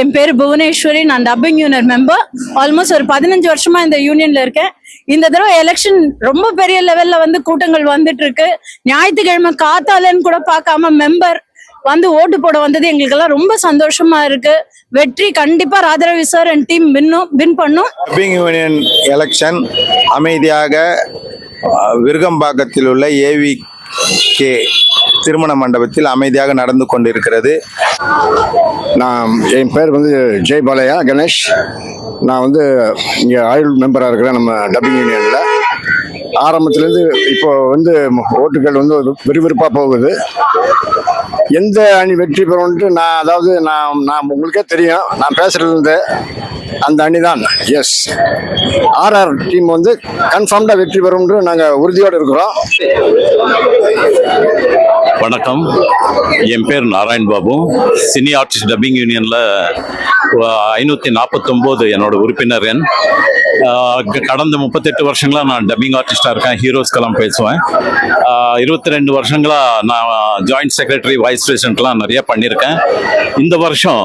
என் பேர் புவனேஸ்வரி. நான் dubbing union member almost ஒரு பதினஞ்சு வருஷமா இந்த யூனியன்ல இருக்கேன். இந்த தடவை எலெக்ஷன் ரொம்ப பெரிய லெவல்ல வந்து கூட்டங்கள் வந்துட்டு இருக்கு ஞாயிற்றுக்கிழமை காத்தாலன்னு கூட பார்க்காம மெம்பர் வந்து ஓட்டு போட வந்தது எங்களுக்கெல்லாம் ரொம்ப சந்தோஷமா இருக்கு. வெற்றி கண்டிப்பா ராஜரவி சார் அண்ட் டீம் வின்னும் வின் பண்ணும். டப்பிங் யூனியன் எலெக்ஷன் அமைதியாக விருகம்பாக்கத்தில் உள்ள ஏவி கே திருமண மண்டபத்தில் அமைதியாக நடந்து கொண்டிருக்கிறது. நான் என் பேர் வந்து ஜெய் பாலையா கணேஷ். நான் வந்து இங்கே ஆயுள் மெம்பராக இருக்கிறேன் நம்ம டப்பிங் யூனியனில். ஆரம்பத்துலேருந்து இப்போ வந்து ஓட்டுகள் வந்து ஒரு விறுவிறுப்பாக போகுது. எந்த அணி வெற்றி பெறும்ட்டு நான் அதாவது நான் நான் உங்களுக்கே தெரியும். நான் பேசுறது அந்த அணி தான் எஸ் ஆர்ஆர் டீம் வந்து கன்ஃபார்ம்டாக வெற்றி பெறும்ன்று நாங்கள் உறுதியோடு இருக்கிறோம். வணக்கம். என் பேர் Narayan Babu. Cine artist dubbing யூனியனில் ஐநூற்றி நாற்பத்தொம்போது என்னோட உறுப்பினர் எண். கடந்த முப்பத்தெட்டு வருஷங்களா நான் டப்பிங் ஆர்டிஸ்டாக இருக்கேன் ஹீரோஸ்க்கெல்லாம் பேசுவேன். இருபத்தி ரெண்டு வருஷங்களாக நான் ஜாயிண்ட் செக்ரட்டரி வைஸ் பிரசிடென்ட்லாம் நிறைய பண்ணியிருக்கேன் இந்த வருஷம்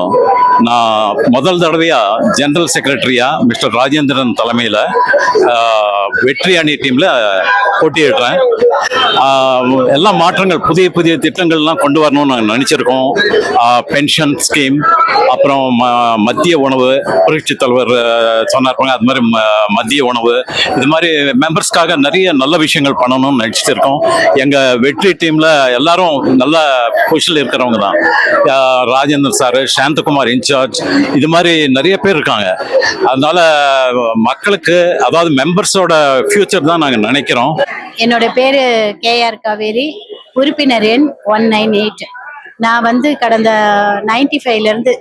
நான் முதல் தடவையாக ஜெனரல் செக்ரட்டரியாக மிஸ்டர் ராஜேந்திரன் தலைமையில் வெற்றி அணி டீமில் போட்டியிடுறேன். எல்லா மாற்றங்கள் புதிய புதிய திட்டங்கள்லாம் கொண்டு வரணும்னு நாங்கள் நினச்சிருக்கோம். பென்ஷன் ஸ்கீம் அப்புறம் ம- மத்திய உணவு புரட்சி தலைவர் சொன்னார் அது மாதிரி ம- உணவு. இது மாதிரி மெம்பர்ஸ்க்காக நிறைய நல்ல விஷயங்கள் பண்ணணும்னு நினச்சிட்டு இருக்கோம் எங்கள் வெற்றி டீமில் எல்லாரும் நல்ல பொசிஷனில் இருக்கிறவங்க தான். ராஜேந்திர சார் சாந்தகுமார் இன்சார்ஜ் இது மாதிரி நிறைய பேர் இருக்காங்க. அதனால மக்களுக்கு அதாவது மெம்பர்ஸோட ஃபியூச்சர் தான் நாங்கள் நினைக்கிறோம். என்னோட பேரு கேஆர் காவேரி உறுப்பினர் எண் ஒன் நைன் எயிட். நான் வந்து கடந்த நைன்டி ஃபைவ்லேருந்து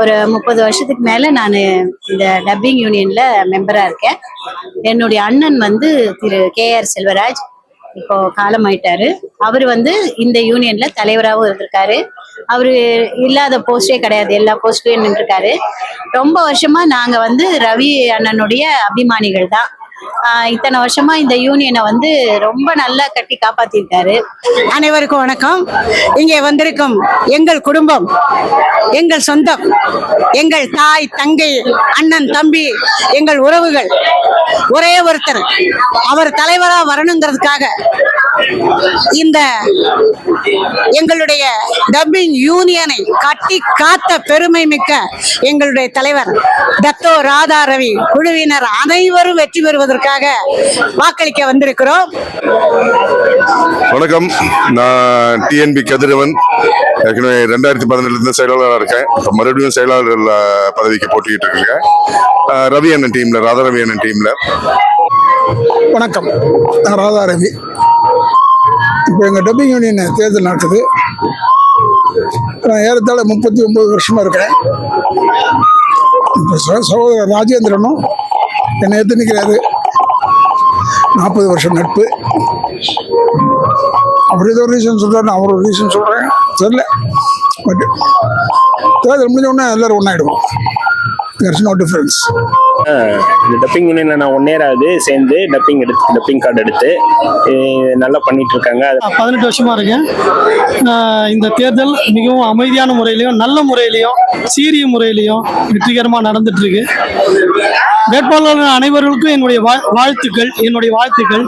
ஒரு முப்பது வருஷத்துக்கு மேலே நான் இந்த டப்பிங் யூனியனில் மெம்பராக இருக்கேன். என்னுடைய அண்ணன் வந்து திரு கேஆர் செல்வராஜ் இப்போ காலமாயிட்டாரு. அவர் வந்து இந்த யூனியன்ல தலைவராகவும் இருந்திருக்காரு. அவரு இல்லாத போஸ்டே கிடையாது எல்லா போஸ்ட்லயும் நின்றுருக்காரு. ரொம்ப வருஷமா நாங்க வந்து ரவி அண்ணனுடைய அபிமானிகள் தான். இத்தனை வருஷமா இந்த யூனியனை வந்து ரொம்ப நல்லா கட்டி காப்பாத்திருக்காரு. அனைவருக்கும் வணக்கம். இங்கே வந்திருக்கும் எங்கள் குடும்பம் எங்கள் சொந்தம் எங்கள் தாய் தங்கை அண்ணன் தம்பி எங்கள் உறவுகள் ஒரே ஒருத்தர். அவர் தலைவரா வரணுங்கிறதுக்காக இந்த எங்களுடைய டப்பிங் யூனியனை கட்டி காத்த பெருமை மிக்க எங்களுடைய தலைவர் தத்தோ ராதா ரவி குழுவினர் அனைவரும் வெற்றி பெறுவதற்காக வாக்களிக்க வந்திருக்கிறோம். வணக்கம். நான் டிஎன்பி கதிரவன். ஏற்கனவே ரெண்டாயிரத்தி பதினெட்டுலேருந்து செயலாளராக இருக்கேன். இப்போ மறுபடியும் செயலாளர் பதவிக்கு போட்டிக்கிட்டு இருக்கேன் ரவி அண்ணன் டீமில் ராதா ரவி அண்ணன் டீமில் வணக்கம். நான் ராதா ரவி இப்போ எங்கள் டப்பிங் யூனியன் தேர்தல் நடக்குது. நான் ஏறத்தாழ முப்பத்தி ஒன்பது வருஷமாக இருக்கிறேன். இப்போ சகோதரர் ராஜேந்திரனும் என்னை எடுத்து நிற்கிறாரு நாற்பது வருஷம் நட்பு. அவர் ஏதோ ரீசன் சொல்கிறார் நான் அவர் ஒரு ரீசன் சொல்கிறேன் தெரில பட் தேர்தல் முடிஞ்ச உடனே எல்லாரும் ஒன்றாயிடுவோம் தேர்ஸ் நோ டிஃப்ரென்ஸ் இந்த டப்பிங் யூனியன்ல நான் ஒன் இயர் ஆகுது சேர்ந்து டப்பிங் எடுத்து டப்பிங் கார்டு எடுத்து நல்லா பண்ணிட்டு இருக்காங்க. பதினெட்டு வருஷமா இருக்கேன் இந்த தேர்தல் மிகவும் அமைதியான முறையிலையும் நல்ல முறையிலையும் சீரிய முறையிலையும் வெற்றிகரமாக நடந்துட்டு இருக்கு. வேட்பாளர்கள் அனைவர்களுக்கும் என்னுடைய வாழ்- வாழ்த்துக்கள் என்னுடைய வாழ்த்துக்கள்.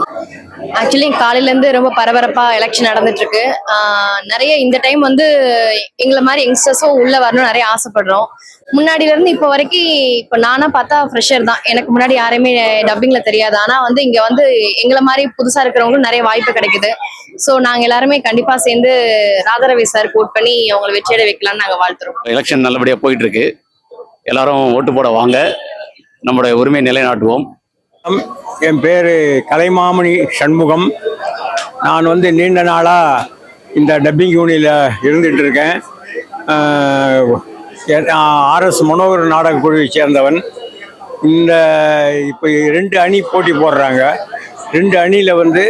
ஆக்சுவலி காலையிலேருந்து ரொம்ப பரபரப்பாக எலெக்ஷன் நடந்துட்டுருக்கு. நிறைய இந்த டைம் வந்து எங்களை மாதிரி யங்ஸ்டர்ஸும் உள்ளே வரணும்னு நிறைய ஆசைப்படுறோம். முன்னாடில இருந்து இப்போ வரைக்கும் இப்போ நானாக பார்த்தா ஃப்ரெஷர் தான். எனக்கு முன்னாடி யாரையுமே டப்பிங்கில் தெரியாது. ஆனால் வந்து இங்கே வந்து எங்களை மாதிரி புதுசாக இருக்கிறவங்களும் நிறைய வாய்ப்பு கிடைக்குது. ஸோ நாங்கள் எல்லாருமே கண்டிப்பாக சேர்ந்து ராதாரவி சார் கோட் பண்ணி அவங்களை வெற்றியிட வைக்கலாம்னு நாங்கள் வாழ்த்துறோம். எலெக்ஷன் நல்லபடியாக போயிட்டுருக்கு. எல்லாரும் ஓட்டு போட வாங்க. நம்மளுடைய உரிமையை நிலைநாட்டுவோம். என் பேர் கலைமாமணி சண்முகம். நான் வந்து நீண்ட நாளாக இந்த டப்பிங் யூனியில் இருந்துகிட்டு இருக்கேன் ஆர்எஸ் மனோகர் நாடக குழுவை சேர்ந்தவன். இந்த இப்போ ரெண்டு அணி போட்டி போடுறாங்க. ரெண்டு அணியில் வந்து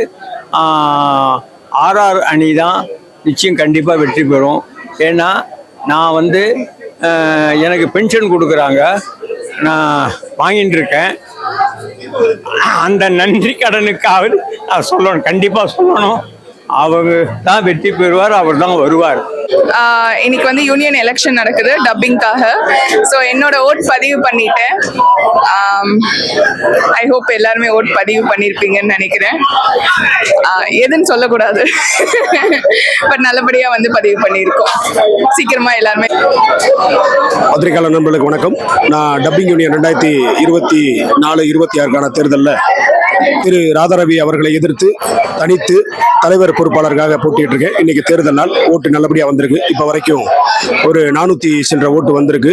ஆர்ஆர் அணி தான் நிச்சயம் கண்டிப்பாக வெற்றி பெறும். ஏன்னா நான் வந்து எனக்கு பென்ஷன் கொடுக்குறாங்க. நான் வாங்கிட்டு இருக்கேன். அந்த நன்றி கடனுக்காவது நான் சொல்லணும் கண்டிப்பாக சொல்லணும். அவர் தான் வெற்றி பெறுவார் அவர் தான் வருவார் இன்னைக்கு வந்து யூனியன் எலெக்ஷன் நடக்குது டப்பிங்காக ஸோ என்னோட ஓட் பதிவு பண்ணிட்டேன். ஐ ஹோப் எல்லாருமே ஓட் பதிவு பண்ணியிருப்பீங்கன்னு நினைக்கிறேன். எதுன்னு சொல்லக்கூடாது. பட் நல்லபடியாக வந்து பதிவு பண்ணியிருக்கோம் சீக்கிரமா எல்லாருமே பத்திரிகையாளர் நண்பர்களுக்கு வணக்கம். நான் டப்பிங் யூனியன் ரெண்டாயிரத்தி இருபத்தி நாலு இருபத்தி ஆறுக்கான தேர்தலில் திரு ராதாரவி அவர்களை எதிர்த்து தனித்து தலைவர் பொறுப்பாளருக்காக போட்டிட்டு இருக்கேன் இன்னைக்கு தேர்தல் நாள் ஓட்டு நல்லபடியாக வந்திருக்கு. இப்போ வரைக்கும் ஒரு நானூற்றி சென்ற ஓட்டு வந்திருக்கு.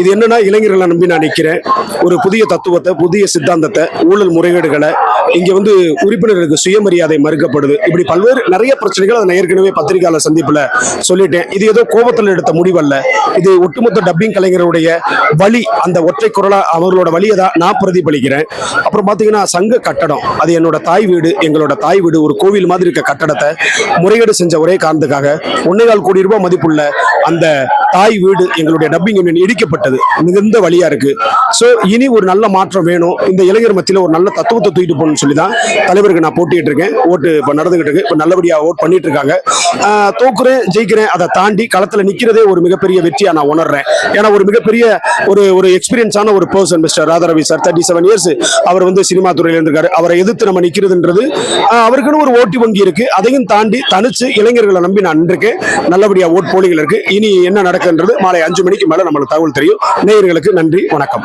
இது என்னன்னா இளைஞர்களை நம்பி நான் நிற்கிறேன் ஒரு புதிய தத்துவத்தை புதிய சித்தாந்தத்தை ஊழல் முறைகேடுகளை இங்கே வந்து உறுப்பினர்களுக்கு சுயமரியாதை மறுக்கப்படுது. இப்படி பல்வேறு நிறைய பிரச்சனைகள் அதை ஏற்கனவே பத்திரிகையாளர் சந்திப்புல சொல்லிட்டேன். இது ஏதோ கோபத்தில் எடுத்த முடிவல்ல. இது ஒட்டுமொத்த டப்பிங் கலைஞருடைய வழி அந்த ஒற்றை குரலா அவர்களோட வழியை தான் நான் பிரதிபலிக்கிறேன். அப்புறம் பாத்தீங்கன்னா சங்க கட்டடம். அது என்னோட தாய் வீடு எங்களோட தாய் வீடு ஒரு கோவில் மாதிரி இருக்க கட்டடத்தை முறைகேடு செஞ்ச ஒரே காரணத்துக்காக ஒன்னேகால் கோடி ரூபாய் மதிப்புள்ள அந்த தாய் வீடு எங்களுடைய டப்பிங் யூனியன் இடிக்கப்பட்டது. மிகுந்த வழியா இருக்கு. ஸோ இனி ஒரு நல்ல மாற்றம் வேணும். இந்த இளைஞர் மத்தியில் ஒரு நல்ல தத்துவத்தை தூக்கிட்டு போகணும்னு சொல்லி தான் தலைவருக்கு நான் போட்டிட்டு இருக்கேன். ஓட்டு இப்போ நடந்துகிட்டு இருக்கு. இப்போ நல்லபடியாக ஓட் பண்ணிட்டு இருக்காங்க. தோக்குறேன் ஜெயிக்கிறேன் அதை தாண்டி களத்தில் நிற்கிறதே ஒரு மிகப்பெரிய வெற்றியாக நான் உணர்றேன். ஏன்னா ஒரு மிகப்பெரிய ஒரு ஒரு எக்ஸ்பீரியன்ஸான ஒரு person mister Radharavi sir thirty seven years அவர் வந்து சினிமா துறையில் இருந்திருக்காரு. அவரை எதிர்த்து நம்ம நிற்கிறதுன்றது அவருக்குன்னு ஒரு ஓட்டு வங்கி இருக்கு. அதையும் தாண்டி தனிச்சு இளைஞர்களை நம்பி நான் நின்றுருக்கேன். நல்லபடியாக ஓட் போலிகள் இருக்கு. இனி என்ன நடக்குன்றது? மாலை அஞ்சு மணிக்கு மேல நம்மளுக்கு தகவல் தெரியும். நேயர்களுக்கு நன்றி வணக்கம்.